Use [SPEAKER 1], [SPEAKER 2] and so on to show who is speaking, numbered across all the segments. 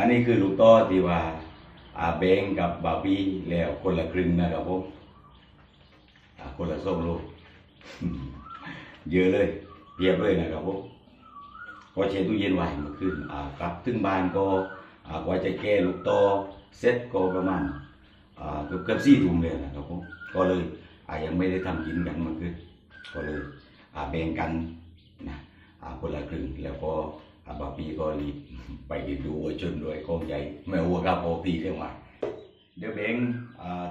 [SPEAKER 1] อันนี้คือลูกต่อที่ว่าอาเบงกับบาบี้แล้วคนละครึ่งนะครับผมคนละส้มลูกเยอะเลยเพียบเลยนะครับผมก็ใช้ตู้เย็นไหวเมื่อคืนกลับถึงบ้านก็อ่ากว่าจะแก้ลูกต่อเสร็จก็ประมาณเกือบเกือบสี่ทุ่มเลยนะครับผมก็เลยยังไม่ได้ทำกินกันเมื่อคืนก็เลยแบ่งกันนะคนละครึ่งแล้วก็ อ่าบาปีก็รีไปดูวัวชนด้วยกองใหญ่แม่วัวกับโอตีเรียกว่เดี๋ยวแบ่ง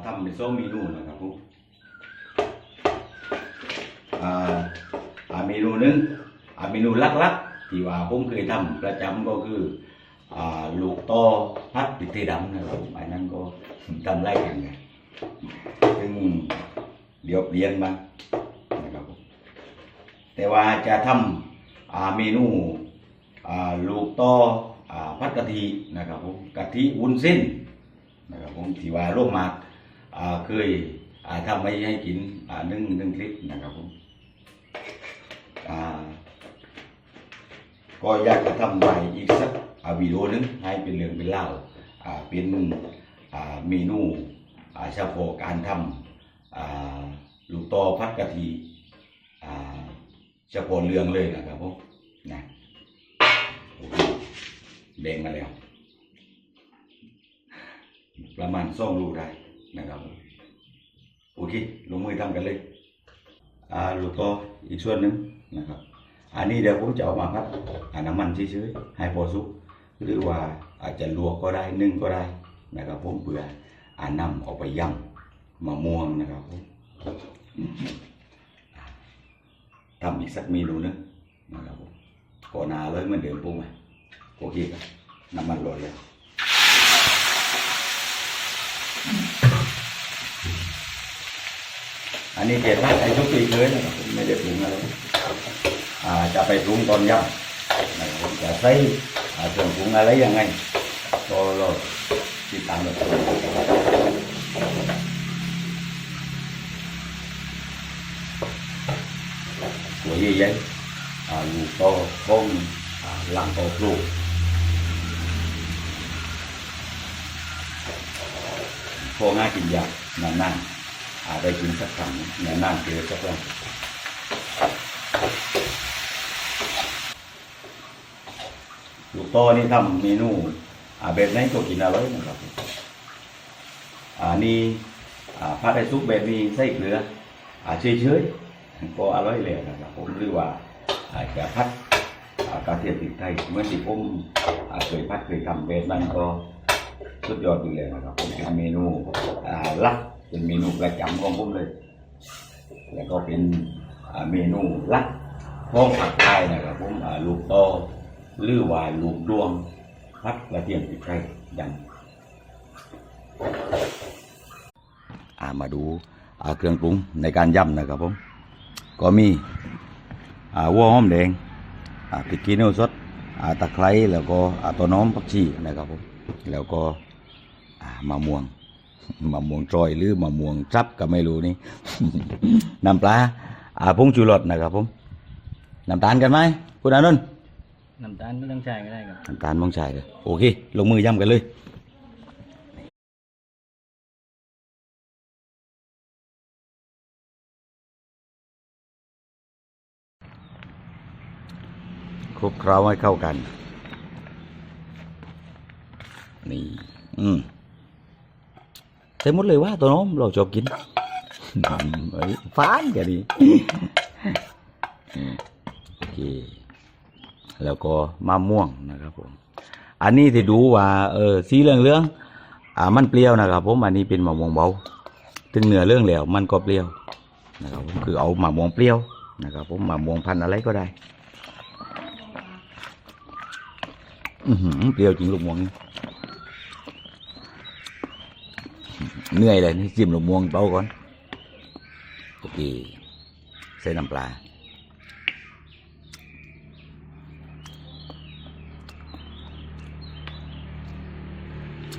[SPEAKER 1] ทำเป็นส้มเมนูนะครับผมอาเมนูหนึงอาเมนูลักๆที่ว่าผมเคยทำประจำก็คืออลูกตอพัดปิดเทดำนะครับไอันนั้นก็ทำไล่กันไงซึ่งเดี๋ยวเรียนมานะครับแต่ว่าจะทำอาเมนู ลูกตออ่าพัดกะทินะครับผมกะทิวุ้นเส้นนะครับผมที่ว่าร่วมมากอ่าเคยทำไว้ให้กินนึ่งนึ่งคลิปนะครับผมก็อยากจะทำใหม่อีกสักวิดีโอหนึงให้เป็นเรื่องเป็นเล่าเป็นเมนูเฉพาะการทำลูกตอพัดกะทิเฉพาะเรื่องเลยนะครับผมนะโอเค แบ่งมาแล้ว ประมาณสองลูกได้นะครับโอเคลงมือทำกันเลยอ่าลูกต่ออีกส่วนหนึ่งนะครับอันนี้เดี๋ยวผมจะเอามาพัดอาน้ำมันเฉยๆให้พอสุกหรือว่าอาจจะลวกก็ได้นึ่งก็ได้นะครับผมเพื่ออ่านำเอาไปย่ำมะม่วงนะครับผมทำอีกสักเมนูนึงนะครับผมก่อนหนาเลยเหมือนเดิมปุ๊บไหม โอเคครับน้ำมันร้อนแล้วอันนี้เจ็ดพัดไอ้ทุกปีเลยนะครับไม่ได้ปรุงอะไรอ่าจะไปปรุงตอนย่ำนะครับจะใส่อ่าเครื่องปรุงอะไรยังไงก็รอติดตามรับชมหัวใหญ่ๆอ่าลูกโตคงอ่าลังโตปลูก พอง่ายกินยากนานๆอาจได้กินสักครั้งเนี่ยนานเจอสักครั้งลูกโตนี่ทำเมนูอาแบบไหนก็กินอร่อยนะครับอ่านี่ผัดไอ้ซุปแบบนี้ใส่เกลืออาเฉยๆก็อร่อยเลยนะครับผมหรือว่าอาจจะพัดกระเทียมพริกไทยเมื่อนที่ผมเคยพัดเคยทำแบบนั้นก็ สุดยอดอยู่เลยนะครับผมเป็นเมนูลักเป็นเมนูประจำของผมเลย แล้วก็เป็นเมนูลักของผักไทยนะครับผมลูกโตอหรือว่าลูกดวงพัดกระเทียมพริกไทยยำอ่ามาดูเครื่องปรุงในการยำนะครับผมก็มีอ่าหัวหอมแดงพริกขี้หนูสดอ่าตะไคร้แล้วก็ตัวน้อมผักชีนะครับผมแล้วก็ มะม่วงมะม่วงจอยหรือมะม่วงจับก็ไม่รู้นี่ น้ำปลาอ่าผงชูรสนะครับผมน้ำตาลกันไหมคุณอานนท์
[SPEAKER 2] น้ำตาลไม่ต้องใช้ก็ได้ครับ
[SPEAKER 1] น้ำตาลมองชายเลยโอเค ลงมือย่ำกันเลยคลุกเคล้าให้เข้ากัน นี่ อืม ใส่หมดเลยว่าตัวน้องเราชอบกินเอ้ยฟานกันดีโอเคแล้วก็มะม่วงนะครับผม อันนี้ที่ดูว่าเออสีเหลืองเรื่องอ่ามันเปรี้ยวนะครับผมอันนี้เป็นมะม่วงเบาถึงเนื้อเรื่องแล้วมันก็เปรี้ยวนะครับผมคือเอามะม่วงเปรี้ยวนะครับผมมะม่วงพันอะไรก็ได้ อือหือเปรี้ยวจริงลูกม่วงนี่ เหนื่อยเลยนี่จิ้มลูกม่วงเบาก่อนโอเคใส่น้ำปลา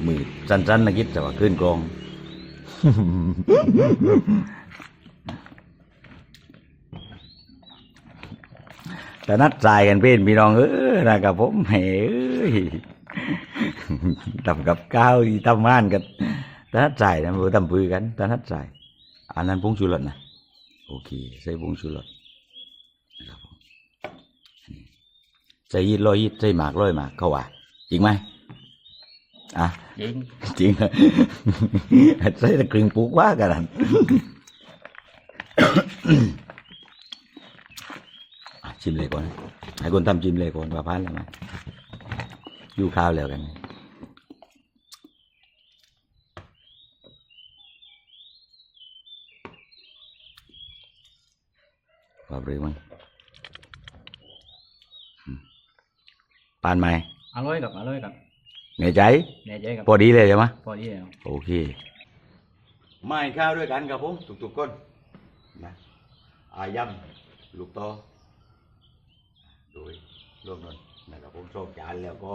[SPEAKER 1] มือสั้นๆนะคิดแต่ว่าขึ้นกอง แต่นัดใจกันเป็นพี่น้องเออนะครับผมเฮ้ยทำกับข้าวอีทำม่านกัน ตอนนัดใส่นะมือทำปือกันตอนนัดใส่อันนั้นผงชูรสนะโอเคใส่ผงชูรสนะครับผมนี่ใส่ยีดร้อยยีดใส่หมากร้อยหมากเขาว่าจริงไหมอะ
[SPEAKER 2] จริง
[SPEAKER 1] จริงใส่ตะกรึงปลูกว่ากันนั่นอะชิมเลยก่อนนะให้คนทำชิมเลยก่อนว่าพันแล้วไหมอยู่ข้าวแล้วกัน ว่าเรื่องมั้งอืมปานไหม
[SPEAKER 2] อร่อยกับอร่อยกับ
[SPEAKER 1] ในใจ
[SPEAKER 2] แน่ใจกับ
[SPEAKER 1] พอดีเลยใช่ไหม
[SPEAKER 2] พอดีแล้ว
[SPEAKER 1] โอเคไม่ข้าวด้วยกันครับผมทุกๆคนนะอายำลูกโตโดยรวมนั้นนะครับผมโชคจานแล้วก็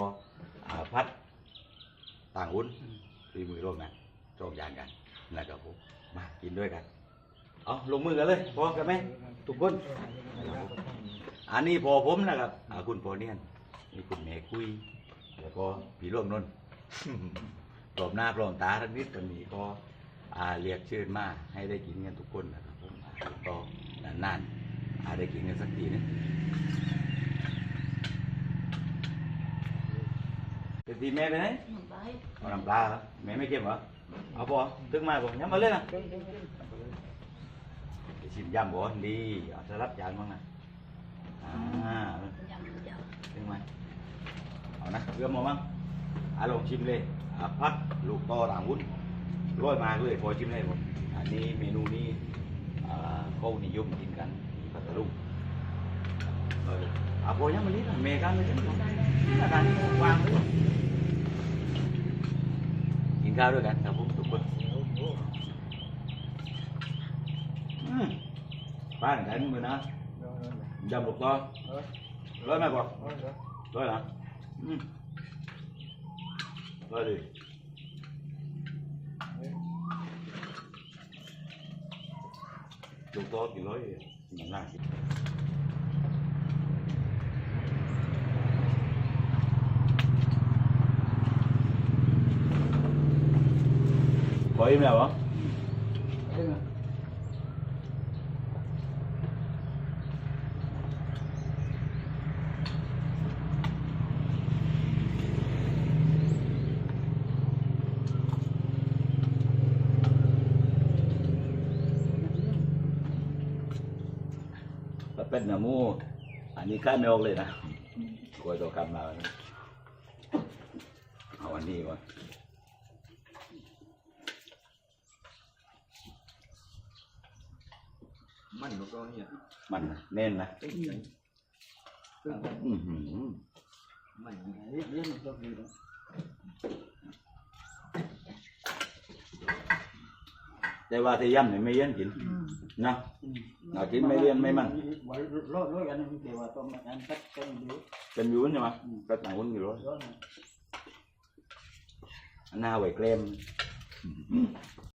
[SPEAKER 1] อาพัดต่างหุ้นตีมือร่วมนะโชคจานกันนะครับผมมากินด้วยกัน เอาลงมือกันเลยพอกันไหมทุกคนนะครับผมอันนี้พอผมนะครับอ่าคุณพอเนียนนี่คุณแม่คุย แล้วก็พี่ร่วมนนท์ปลอมหน้าปลอมตาทั้งนิดตอนนี้ก็อ่าเรียกเชิญมาให้ได้กินกันทุกคนนะครับผมอ่าก็นานๆอ่าได้กินกันสักทีนึงเดี๋ยวทีแม่ไปไหน เอาน้ำปลาเหรอแม่ไม่เก็บเหรอ เอาพอตึงมาบ่ย้ำมาเลยนะ ไปชิมยำบ่ดีเอาสลับจานบ้างนะอ่าตึงมาเอานะเรื่อมาบ้างอาลองชิมเลยอาพัดลูกต่อต่างวุ้นร้อยมากเลยพอชิมได้หมดอันนี้เมนูนี้อ่าเขานิยมกินกันที่พัทลุงเอออาพอยังมาลิ้นเมกันเลยจังอาการนี้วางเลยกินข้าวด้วยกันครับผมทุกคนอืม ป้านกันมือนะยำลูกต่อร้ อยไหมบอกร้อยเหรออืม Hadi. Lúc đó thì nói nhận lại. Có im nào không? Papet na mo. Ani ka me ogle na. Ko to kam na. Awan ni wa.
[SPEAKER 3] มันลูกน้องเนี่ย
[SPEAKER 1] มันน่ะแน่นนะอื้อหือ
[SPEAKER 3] มันเรียกเรียกมันก็ดีนะ
[SPEAKER 1] แต่ว่าที่ย่ำนี่ไม่เย็นกิน นะเอากินไม่เรียนไม่มัน
[SPEAKER 3] ไว้รอดรอดกันนะเดี๋ยวว่าต้องมาการตัดกันดู
[SPEAKER 1] เป็นอยูนใช่ไหมก็ต่างคนอยู่รถ
[SPEAKER 3] รอดนะ
[SPEAKER 1] หน้าไว้เกรม